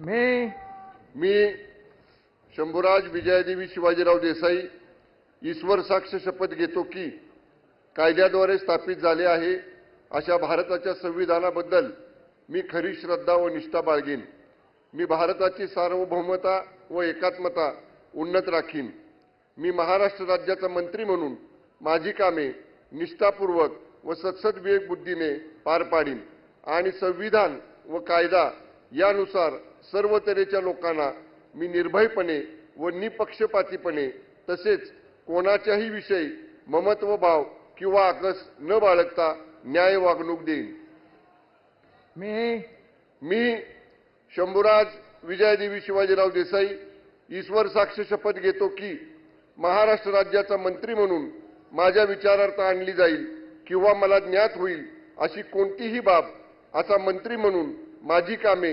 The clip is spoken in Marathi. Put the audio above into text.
मी मी शंभूराज विजयादेवी शिवाजीराव देसाई ईश्वर साक्ष शपथ घेतो की कायद्याद्वारे स्थापित झाले आहे अशा भारताच्या संविधानाबद्दल मी खरी श्रद्धा व निष्ठा बाळगेन. मी भारताची सार्वभौमता व एकात्मता उन्नत राखीन. मी महाराष्ट्र राज्याचा मंत्री म्हणून माझी कामे निष्ठापूर्वक व सत्सद बुद्धीने पार पाडीन आणि संविधान व कायदा यानुसार सर्व तऱ्हेच्या लोकांना मी निर्भयपणे व निपक्षपातीपणे तसेच कोणाच्याही विषयी ममत्व भाव किंवा आकस न बाळगता न्याय वागणूक देईन. मी मी शंभूराज विजयदेवी शिवाजीराव देसाई ईश्वर साक्ष शपथ घेतो की महाराष्ट्र राज्याचा मंत्री म्हणून माझ्या विचारार्थ आणली जाईल किंवा मला ज्ञात होईल अशी कोणतीही बाब असा मंत्री म्हणून माझी कामे